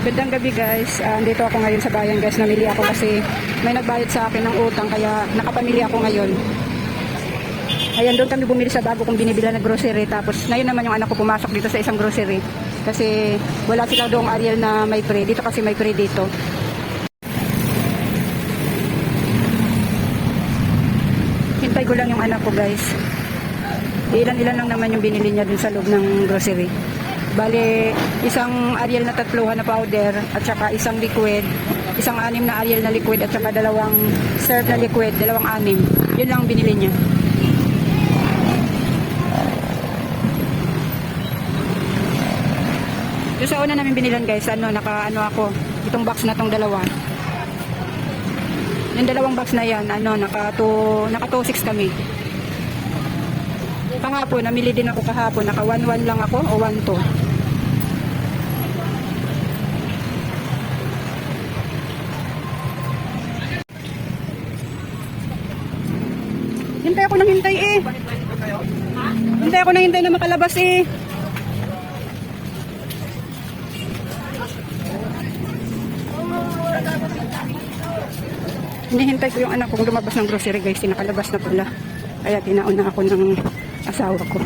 Gandang gabi guys. Ah, andito ako ngayon sa bayan guys. Namili ako kasi may nagbayad sa akin ng utang kaya nakapamili ako ngayon. Ayan, doon kami bumili sa bago kong binibila na grocery. Tapos ngayon naman yung anak ko pumasok dito sa isang grocery. Kasi wala sila doong Ariel na may pre. Dito kasi may pre dito. Hintay ko lang yung anak ko guys. Ilan-ilan lang naman yung binili niya dun sa loob ng grocery. Bale, isang Ariel na tatluhan na powder at saka isang liquid, isang anim na Ariel na liquid at saka dalawang syrup na liquid, dalawang anim. Yun lang ang binili niya. Yung sa una namin binilan guys, ano, naka ano ako, itong box na tong dalawa. Yung dalawang box na yan, ano, naka 2, naka 2.6 kami. Kahapon, namili din ako kahapon, naka 1.1 lang ako o 1.2. ako nang hintay na makalabas eh. Hinihintay ko yung anak kong lumabas ng grocery guys. Tinakalabas na pala. Kaya tinauna ako ng asawa ko.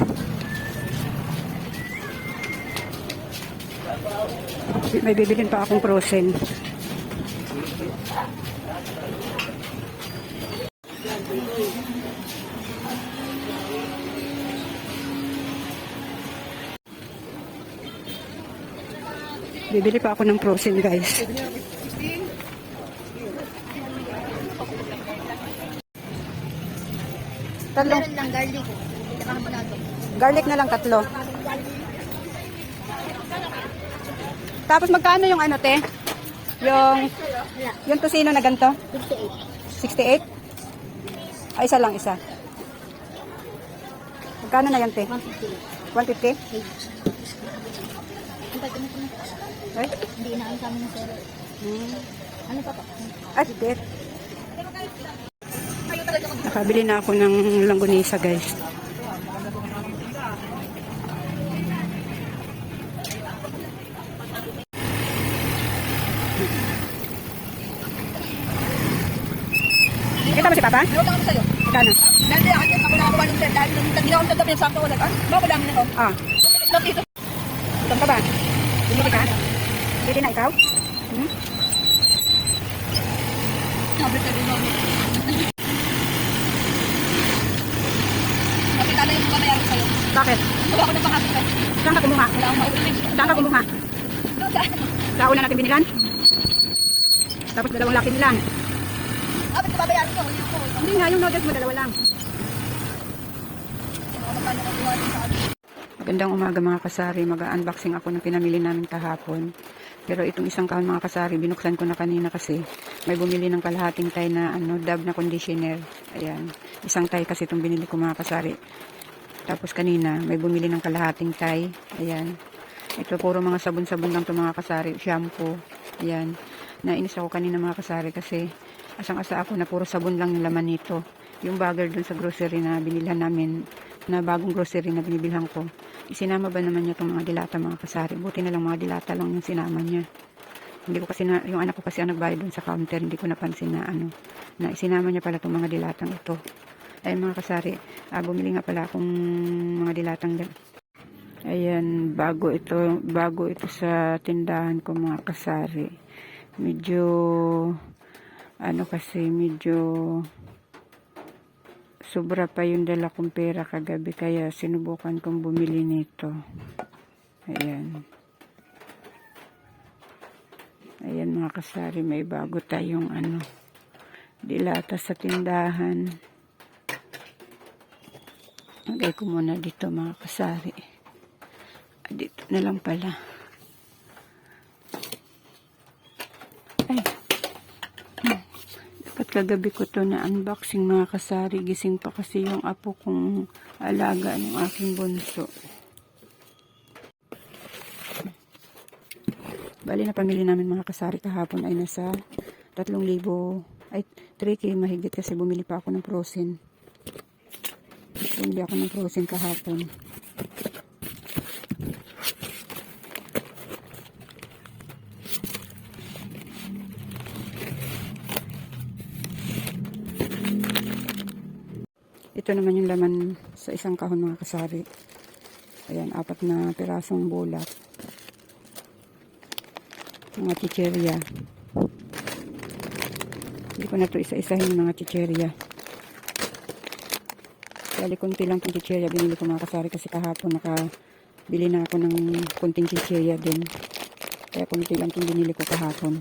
May bibilin pa akong frozen. Bibili pa ako ng frozen guys. Tatlong Meron lang garlic. Garlic na lang tatlo. Tapos magkano yung ano te? Yung yung tosino na ganito? 58. 68? Ay, isa lang isa. Magkano na yan te? 150. 150? Ang pag ano po Ay, Hindi inaan kami ng sir. hmm. Ano pa po? Ay, tit. Nakabili na ako ng langgonisa guys. Kita ba si Papa? Ano kami sa'yo? Kano? Dahil ako ako na ako ng sir. Dahil hindi ako nagdabi ng sakto wala. Ah, baka dami na to. Ah, Look ito. gutom ka ba? Bumili ka? Bili na ikaw? Hmm? Sabi ka din ako. Nakita na yung babayaran sa'yo. Bakit? Wala ako na sa'yo. Saan ka kumuha? Wala akong maulit. Saan ka kumuha? Sa una natin binilan? Tapos dalawang laki nilang. Ah, ba't babayaran ko? Hindi nga, yung noodles mo dalawa lang. Magandang umaga mga kasari. Mag-unboxing ako ng pinamili namin kahapon. Pero itong isang kahon mga kasari, binuksan ko na kanina kasi may bumili ng kalahating tay na ano, dab na conditioner. Ayan. Isang tay kasi itong binili ko mga kasari. Tapos kanina, may bumili ng kalahating tay. Ayan. Ito puro mga sabon-sabon lang to mga kasari. Shampoo. Ayan. Nainis ako kanina mga kasari kasi asang-asa ako na puro sabon lang yung laman nito. Yung bagger dun sa grocery na binilhan namin, na bagong grocery na binibilhan ko, isinama ba naman niya itong mga dilata mga kasari? Buti na lang mga dilata lang yung sinama niya. Hindi ko kasi na, yung anak ko kasi ang nagbayad dun sa counter, hindi ko napansin na ano, na isinama niya pala itong mga dilatang ito. Ay mga kasari, ah, bumili nga pala akong mga dilatang dil- Ayan, bago ito, bago ito sa tindahan ko mga kasari. Medyo, ano kasi, medyo sobra pa yung dala kong pera kagabi kaya sinubukan kong bumili nito. Ayan. Ayan mga kasari, may bago tayong ano, dilata sa tindahan. Lagay ko muna dito mga kasari. Dito na lang pala. Ay. Hmm. Dapat kagabi ko to na unboxing mga kasari. Gising pa kasi yung apo kong alaga ng aking bunso. Bali na pamili namin mga kasari kahapon ay nasa 3,000 ay 3K mahigit kasi bumili pa ako ng frozen. Bumili ako ng frozen kahapon. Ito naman yung laman sa isang kahon mga kasari. Ayan, apat na pirasong bulak. Mga chicherya. Hindi ko na ito isa-isahin yung mga chicherya. Bali, konti lang itong chicherya. Binili ko mga kasari kasi kahapon nakabili na ako ng konting chicherya din. Kaya konti lang itong binili ko kahapon.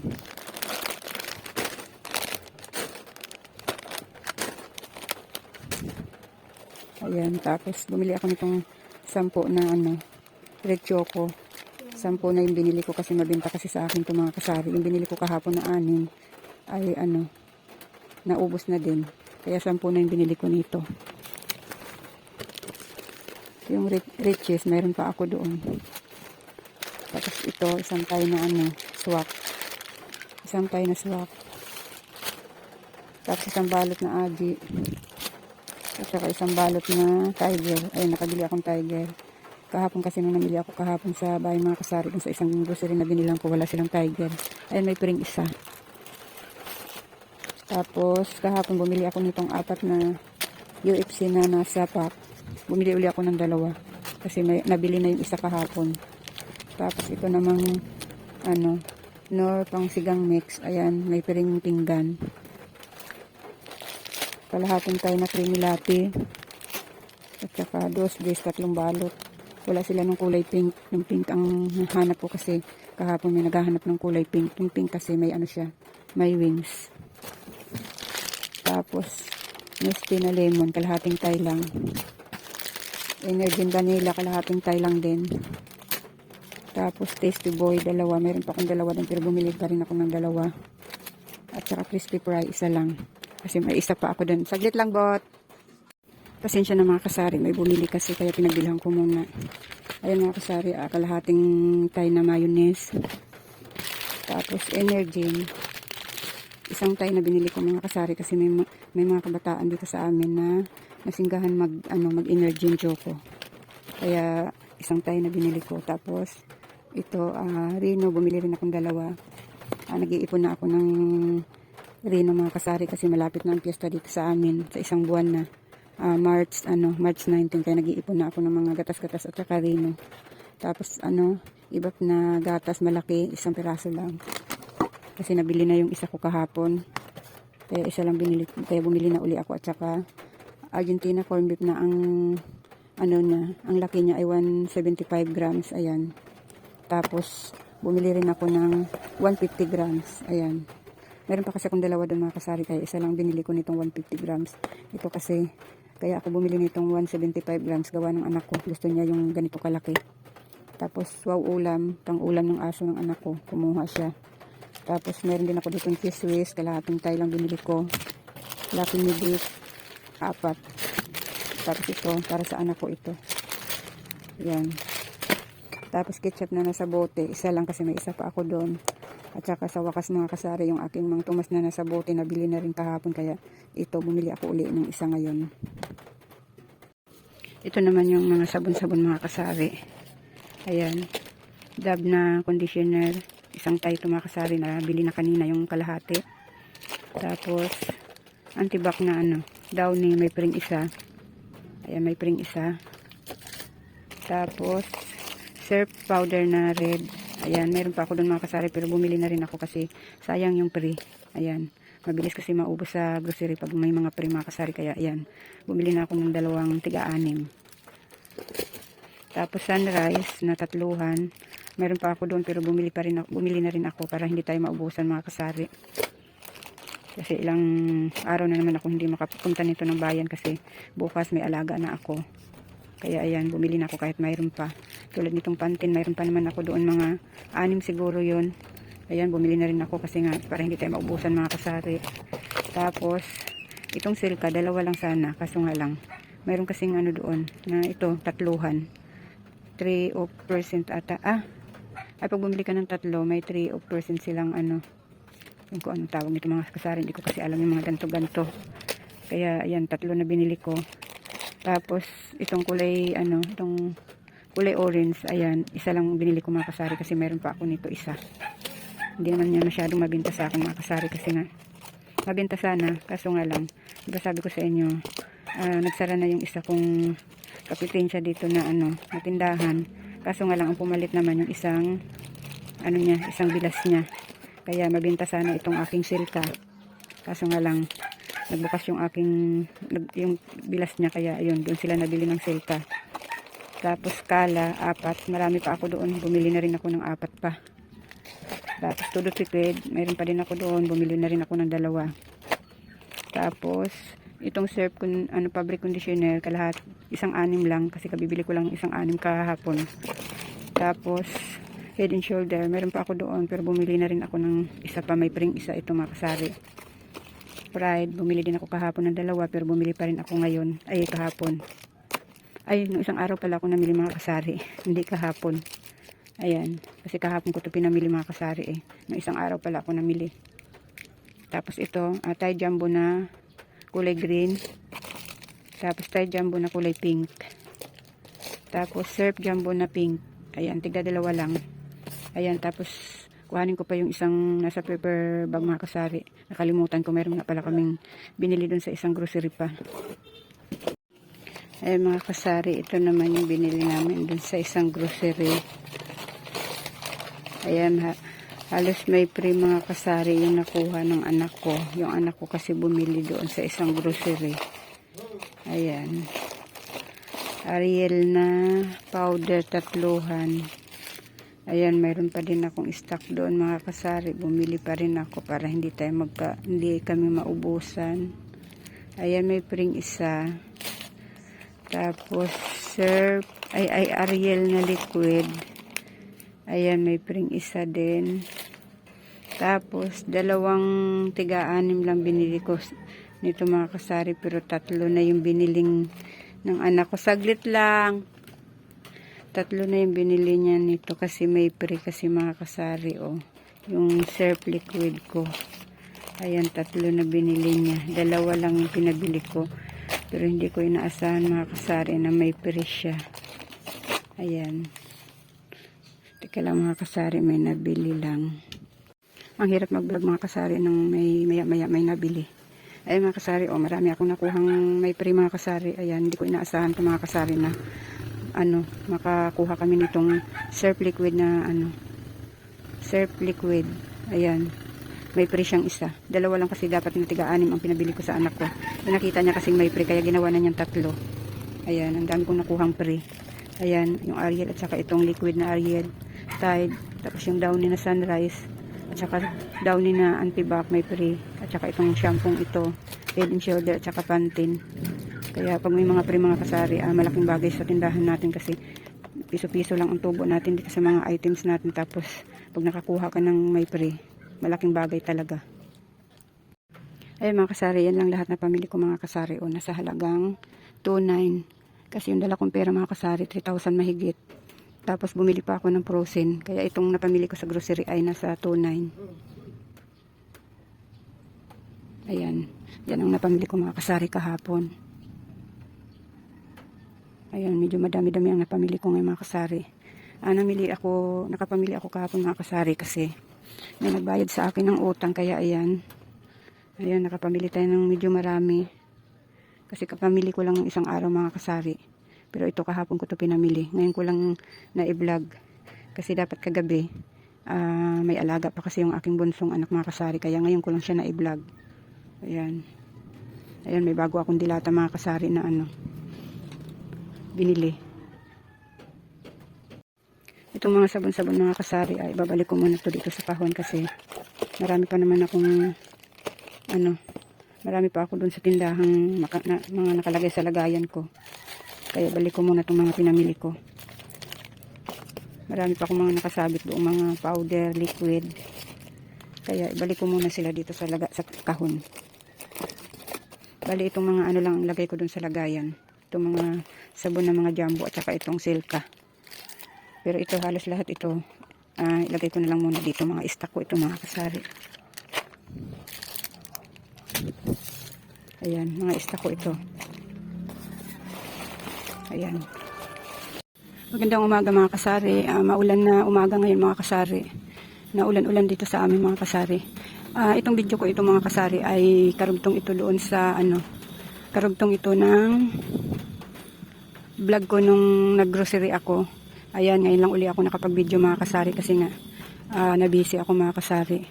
Ayan, tapos bumili ako nitong sampo na ano, red choco. Sampo na yung binili ko kasi mabenta kasi sa akin itong mga kasari. Yung binili ko kahapon na anin ay ano, naubos na din. Kaya sampo na yung binili ko nito. Yung ri- riches, mayroon pa ako doon. Tapos ito, isang tayo na ano, swak. Isang tayo na swak. Tapos isang balot na agi. At saka isang balot na tiger. Ay, nakabili akong tiger. Kahapon kasi nung namili ako kahapon sa bahay mga kasari sa isang grocery na binilang ko, wala silang tiger. Ayun, may piring isa. Tapos, kahapon bumili ako nitong apat na UFC na nasa pack. Bumili uli ako ng dalawa. Kasi may, nabili na yung isa kahapon. Tapos, ito namang, ano, nor pang sigang mix. Ayan, may piring pinggan. Kalahating tayo na creamy latte. At saka dos days, tatlong balot. Wala sila ng kulay pink. Yung pink ang hanap ko kasi kahapon may naghahanap ng kulay pink. Yung pink kasi may ano siya, may wings. Tapos, Nestle na lemon, kalahating tayo lang. Energy vanilla, kalahating tayo lang din. Tapos, Tasty Boy, dalawa. Meron pa akong dalawa din, pero bumili pa rin ako ng dalawa. At saka Crispy Fry, isa lang. Kasi may isa pa ako dun. Saglit lang, bot. Pasensya na mga kasari. May bumili kasi, kaya pinagbilhan ko muna. Ayan mga kasari, ah, kalahating tayo na mayonnaise. Tapos, energy isang tayo na binili ko mga kasari kasi may, ma- may mga kabataan dito sa amin na nasinggahan mag ano mag energy choco kaya isang tayo na binili ko tapos ito ah, Rino bumili rin akong dalawa Ah, nag-iipon na ako ng Rino mga kasari kasi malapit na ang piyesta dito sa amin sa isang buwan na Ah, March ano March 19 kaya nag-iipon na ako ng mga gatas-gatas at saka Rino tapos ano iba't na gatas malaki isang piraso lang kasi nabili na yung isa ko kahapon. Kaya isa lang binili, kaya bumili na uli ako at saka Argentina corn beef na ang ano niya, ang laki niya ay 175 grams, ayan. Tapos bumili rin ako ng 150 grams, ayan. Meron pa kasi akong dalawa doon mga kasari kaya isa lang binili ko nitong 150 grams. Ito kasi kaya ako bumili nitong 175 grams gawa ng anak ko. Gusto niya yung ganito kalaki. Tapos wow ulam, pang ulam ng aso ng anak ko. Kumuha siya. Tapos meron din ako dito ng whiz, kalahating tayo lang binili ko. Lucky beef, apat. Tapos ito, para sa anak ko ito. Yan. Tapos ketchup na nasa bote, isa lang kasi may isa pa ako doon. At saka sa wakas mga kasari, yung aking mga tumas na nasa bote, nabili na rin kahapon. Kaya ito, bumili ako uli ng isa ngayon. Ito naman yung mga sabon-sabon mga kasari. Ayan. Dab na conditioner. Isang tayo mga kasari na bili na kanina yung kalahati. Tapos, antibac na ano, downy, may pring isa. Ayan, may pring isa. Tapos, surf powder na red. Ayan, meron pa ako doon mga kasari pero bumili na rin ako kasi sayang yung pre. Ayan, mabilis kasi maubos sa grocery pag may mga pre mga kasari. Kaya ayan, bumili na ako ng dalawang tiga-anim. Tapos sunrise na tatluhan. Meron pa ako doon pero bumili pa rin ako, bumili na rin ako para hindi tayo maubusan mga kasari. Kasi ilang araw na naman ako hindi makapunta nito ng bayan kasi bukas may alaga na ako. Kaya ayan, bumili na ako kahit mayroon pa. Tulad nitong pantin, mayroon pa naman ako doon mga anim siguro yon Ayan, bumili na rin ako kasi nga para hindi tayo maubusan mga kasari. Tapos, itong silka, dalawa lang sana. Kaso nga lang, mayroon kasing ano doon na ito, tatluhan. 3 of percent ata. Ah, ay pag bumili ka ng tatlo, may 3 of percent silang ano, yung kung anong tawag nito mga kasari, hindi ko kasi alam yung mga ganto-ganto. Kaya, ayan, tatlo na binili ko. Tapos, itong kulay, ano, itong kulay orange, ayan, isa lang binili ko mga kasari kasi meron pa ako nito isa. Hindi naman niya masyadong mabinta sa akin mga kasari kasi nga, mabinta sana, kaso nga lang, diba sabi ko sa inyo, ah, nagsara na yung isa kong kapitensya dito na ano, na tindahan. Kaso nga lang ang pumalit naman yung isang ano niya, isang bilas niya. Kaya mabenta sana itong aking silka. Kaso nga lang nagbukas yung aking yung bilas niya kaya ayun, doon sila nabili ng silka. Tapos kala, apat. Marami pa ako doon. Bumili na rin ako ng apat pa. Tapos todo liquid, mayroon pa din ako doon. Bumili na rin ako ng dalawa. Tapos, itong surf, ano, fabric conditioner, kalahat, isang anim lang. Kasi kabibili ko lang isang anim kahapon. Tapos, head and shoulder, meron pa ako doon. Pero bumili na rin ako ng isa pa. May pring isa ito makasari. Pride, bumili din ako kahapon ng dalawa. Pero bumili pa rin ako ngayon. Ay, kahapon. Ay, no isang araw pala ako namili mga kasari. Hindi kahapon. Ayan. Kasi kahapon ko ito pinamili mga kasari eh. No isang araw pala ako namili. Tapos ito, uh, Thai jumbo na kulay green. Tapos Thai jumbo na kulay pink. Tapos surf jumbo na pink. Ayan, tigda dalawa lang. Ayan, tapos kuhanin ko pa yung isang nasa paper bag mga kasari. Nakalimutan ko, meron nga pala kaming binili dun sa isang grocery pa. Ay mga kasari, ito naman yung binili namin dun sa isang grocery. Ayan, ha, halos may pre mga kasari yung nakuha ng anak ko. Yung anak ko kasi bumili doon sa isang grocery. Ayan. Ariel na powder tatluhan. Ayan, mayroon pa din akong stock doon mga kasari. Bumili pa rin ako para hindi tayo magka, hindi kami maubusan. Ayan, may pring isa. Tapos, surf, ay, ay, Ariel na liquid. Ayan, may pring isa din. Tapos, dalawang tiga-anim lang binili ko nito mga kasari, pero tatlo na yung biniling ng anak ko. Saglit lang. Tatlo na yung binili niya nito kasi may pre kasi mga kasari, oh. Yung surf liquid ko. Ayan, tatlo na binili niya. Dalawa lang yung pinabili ko. Pero hindi ko inaasahan mga kasari na may pre siya. Ayan. Teka lang mga kasari, may nabili lang. Ang hirap mag-vlog mga kasari nang may maya-maya may nabili. Ay mga kasari, oh, marami akong nakuhang may pre mga kasari. Ayan, hindi ko inaasahan ko mga kasari na ano, makakuha kami nitong surf liquid na ano, surf liquid. Ayan. May pre siyang isa. Dalawa lang kasi dapat na tiga-anim ang pinabili ko sa anak ko. Nakita niya kasing may pre, kaya ginawa na niyang tatlo. Ayan, ang dami kong nakuhang pre. Ayan, yung Ariel at saka itong liquid na Ariel. Tide. Tapos yung downy na Sunrise. At saka downy na antibac may pre. At saka itong shampoo ito. Head and shoulder at saka Pantene. Kaya pag may mga pre mga kasari, ah, malaking bagay sa tindahan natin kasi piso-piso lang ang tubo natin dito sa mga items natin. Tapos pag nakakuha ka ng may pre, malaking bagay talaga. Ay mga kasari, yan lang lahat na pamili ko mga kasari. O nasa halagang 2.9. Kasi yung dala kong pera mga kasari, 3,000 mahigit. Tapos bumili pa ako ng frozen. Kaya itong napamili ko sa grocery ay nasa 2.9. Ayan. Yan ang napamili ko mga kasari kahapon. Ayan, medyo madami-dami ang napamili ko ngayon mga kasari. Ah, namili ako, nakapamili ako kahapon mga kasari kasi may nagbayad sa akin ng utang kaya ayan. Ayan, nakapamili tayo ng medyo marami. Kasi kapamili ko lang ng isang araw mga kasari. Pero ito kahapon ko to pinamili. Ngayon ko lang na-vlog. Kasi dapat kagabi, ah, may alaga pa kasi yung aking bunsong anak mga kasari. Kaya ngayon ko lang siya na-vlog. Ayan. Ayan, may bago akong dilata mga kasari na ano, binili. Itong mga sabon-sabon mga kasari ay babalik ko muna to dito sa kahon kasi marami pa naman akong ano, marami pa ako dun sa tindahang naka, na, mga nakalagay sa lagayan ko. Kaya balik ko muna itong mga pinamili ko. Marami pa akong mga nakasabit doon, mga powder, liquid. Kaya ibalik ko muna sila dito sa, laga, sa kahon. Bali itong mga ano lang ang lagay ko dun sa lagayan. Itong mga sabon na mga jumbo at saka itong silka. Pero ito halos lahat ito ah, ilagay ko na lang muna dito mga stock ko ito mga kasari. Ayan, mga stock ko ito. Ayan. Magandang umaga mga kasari. Ah, maulan na umaga ngayon mga kasari. Naulan-ulan dito sa amin mga kasari. Ah, itong video ko ito mga kasari ay karugtong ito doon sa ano Karugtong ito ng vlog ko nung naggrocery ako. Ayan, ngayon lang uli ako nakapag-video mga kasari kasi nga ah, nabisi ako mga kasari.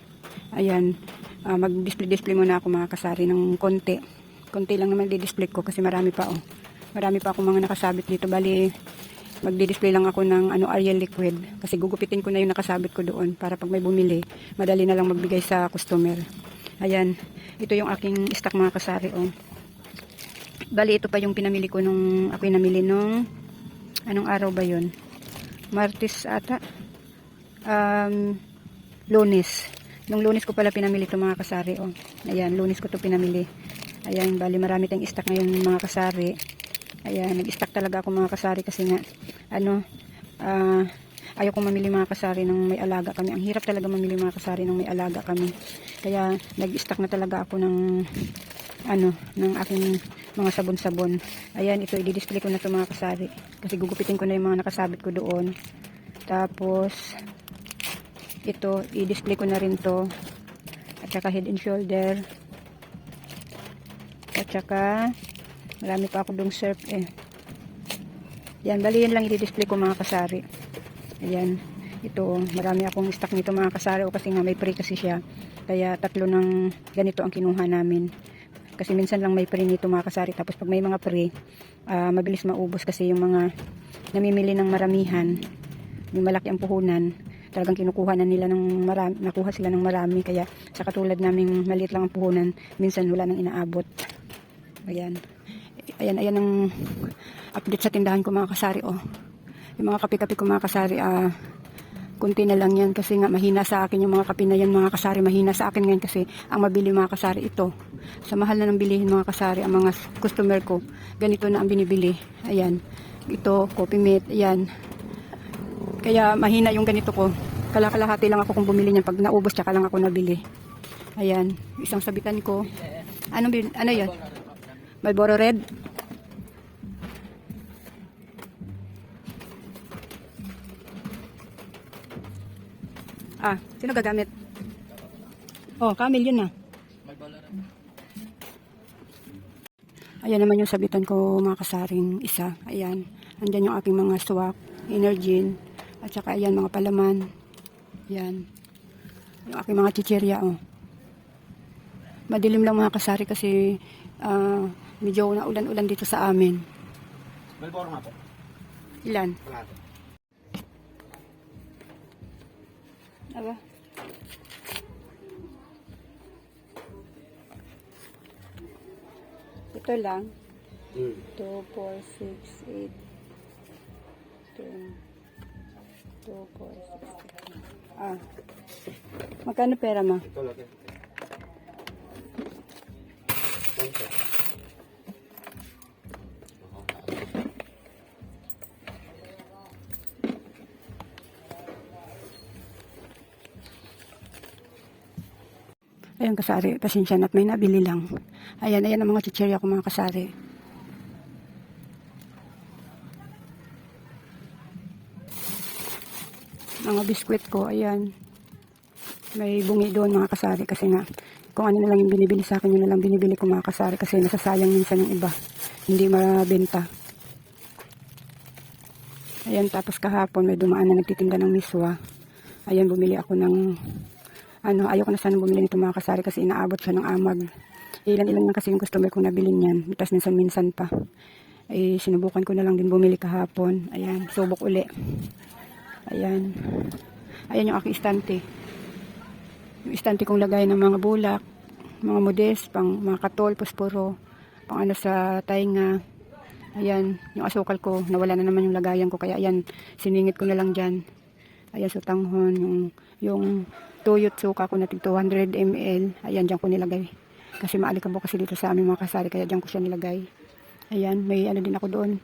Ayan, ah, mag-display-display muna ako mga kasari ng konti. Konti lang naman di-display ko kasi marami pa oh. Marami pa akong mga nakasabit dito. Bali, magdi-display lang ako ng ano Ariel liquid kasi gugupitin ko na yung nakasabit ko doon para pag may bumili, madali na lang magbigay sa customer. Ayan, ito yung aking stock mga kasari oh. Bali, ito pa yung pinamili ko nung ako yung namili nung anong araw ba yun? Martes ata. Um, lunes. Nung lunes ko pala pinamili ito mga kasari. Oh. Ayan, lunes ko to pinamili. Ayan, bali marami tayong stock ngayon mga kasari. Ayan, nag-stock talaga ako mga kasari kasi nga, ano, ah, ayaw kong mamili mga kasari ng may alaga kami. Ang hirap talaga mamili mga kasari ng may alaga kami. Kaya, nag-stock na talaga ako ng, ano, ng aking mga sabon-sabon. Ayan, ito, i-display ko na ito mga kasari. Kasi gugupitin ko na yung mga nakasabit ko doon. Tapos, ito, i-display ko na rin to. At saka head and shoulder. At saka, marami pa ako dong surf eh. Yan, bali yan lang i-display ko mga kasari. Ayan, ito, marami akong stock nito mga kasari o kasi nga may pre kasi siya. Kaya tatlo ng ganito ang kinuha namin. Kasi minsan lang may pre nito mga kasari. Tapos pag may mga pre, ah, mabilis maubos kasi yung mga namimili ng maramihan, yung malaki ang puhunan, talagang kinukuha na nila ng marami, nakuha sila ng marami. Kaya sa katulad naming maliit lang ang puhunan, minsan wala nang inaabot. Ayan. Ayan, ayan ang update sa tindahan ko mga kasari. Oh. Yung mga kape-kape ko mga kasari, ah, kunti na lang yan kasi nga mahina sa akin yung mga kape na yan mga kasari. Mahina sa akin ngayon kasi ang mabili mga kasari ito. Sa mahal na ng bilihin mga kasari, ang mga customer ko, ganito na ang binibili. Ayan. Ito, coffee mate, ayan. Kaya mahina yung ganito ko. Kalakalahati lang ako kung bumili niyan. Pag naubos, tsaka lang ako nabili. Ayan. Isang sabitan ko. Ano, bin- ano yun? Malboro Red? Sino gagamit? Oh, Camille yun na. Ayan naman yung sabitan ko mga kasaring isa. Ayan. Andyan yung aking mga swak, energin, at saka ayan mga palaman. Ayan. Yung aking mga chichirya, oh. Madilim lang mga kasari kasi ah, medyo naulan-ulan dito sa amin. Malboro nga po. Ilan? Kalahati. Aba. Ito lang. Hmm. 2, 4, 6, 8, 10, 2, 4, 6, Ah. Magkano pera mo? Ito laki. Ito. Ayan kasari, pasensya na at may nabili lang. Ayan, ayan ang mga chichirya ko mga kasari. Mga biskwit ko, ayan. May bungi doon mga kasari kasi nga kung ano na lang yung binibili sa akin, yun na lang binibili ko mga kasari kasi nasasayang minsan yung iba. Hindi mabenta. Ayan, tapos kahapon may dumaan na nagtitinda ng miswa. Ayan, bumili ako ng ano, ayoko na sana bumili nito mga kasari kasi inaabot siya ng amag. Ilan-ilan lang kasi yung customer kong nabili niyan. Tapos minsan-minsan pa. Eh, sinubukan ko na lang din bumili kahapon. Ayan, subok uli. Ayan. Ayan yung aking istante. Yung istante kong lagay ng mga bulak, mga modest, pang mga katol, posporo, pang ano sa tainga. Ayan, yung asukal ko, nawala na naman yung lagayan ko. Kaya ayan, siningit ko na lang dyan. Ayan, sutanghon, yung, yung tuyot suka ko na tig 200 ml. Ayan, dyan ko nilagay. Kasi maalikabok kasi dito sa aming mga kasari, kaya dyan ko siya nilagay. Ayan, may ano din ako doon.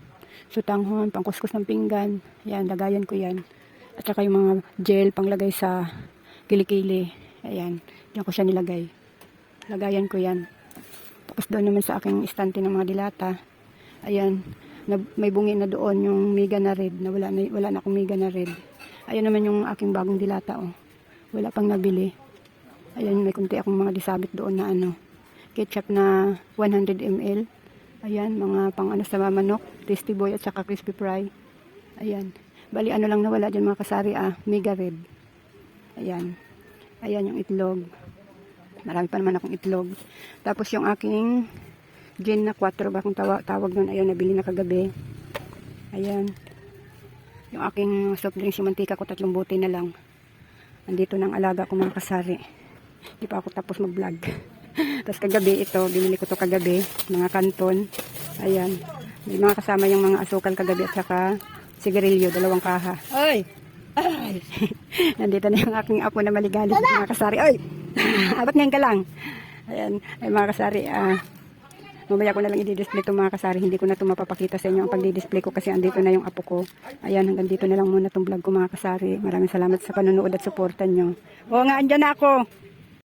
Sutanghon, pangkuskus ng pinggan. Ayan, lagayan ko yan. At saka yung mga gel panglagay sa kilikili. Ayan, dyan ko siya nilagay. Lagayan ko yan. Tapos doon naman sa aking istante ng mga dilata. Ayan, na, may bungi na doon yung mega na red. Na wala, na, wala na akong mega na red. Ayan naman yung aking bagong dilata. Oh. Wala pang nabili. Ayan, may kunti akong mga disabit doon na ano. Ketchup na 100 ml. Ayan, mga pang ano sa manok, tasty boy at saka crispy fry. Ayan. Bali, ano lang nawala dyan mga kasari, ah, mega red. Ayan. Ayan yung itlog. Marami pa naman akong itlog. Tapos yung aking gin na 4 ba kung tawa, tawag nun. Ayan, nabili na kagabi. Ayan. Yung aking soft drinks, yung mantika ko, tatlong bote na lang. Andito ng alaga ko mga kasari. Hindi pa ako tapos mag-vlog. Tapos kagabi ito, binili ko to kagabi, mga kanton. Ayan. May mga kasama yung mga asukal kagabi at saka sigarilyo, dalawang kaha. Ay! Nandito na yung aking apo na maligalig mga kasari. Ay! Abat ngayon ka lang. Ayan, ay mga kasari, ah, mamaya ko na lang i-display ito mga kasari. Hindi ko na ito mapapakita sa inyo ang pag-display ko kasi andito na yung apo ko. Ayan, hanggang dito na lang muna itong vlog ko mga kasari. Maraming salamat sa panonood at suportan nyo. Oo nga, andyan na ako.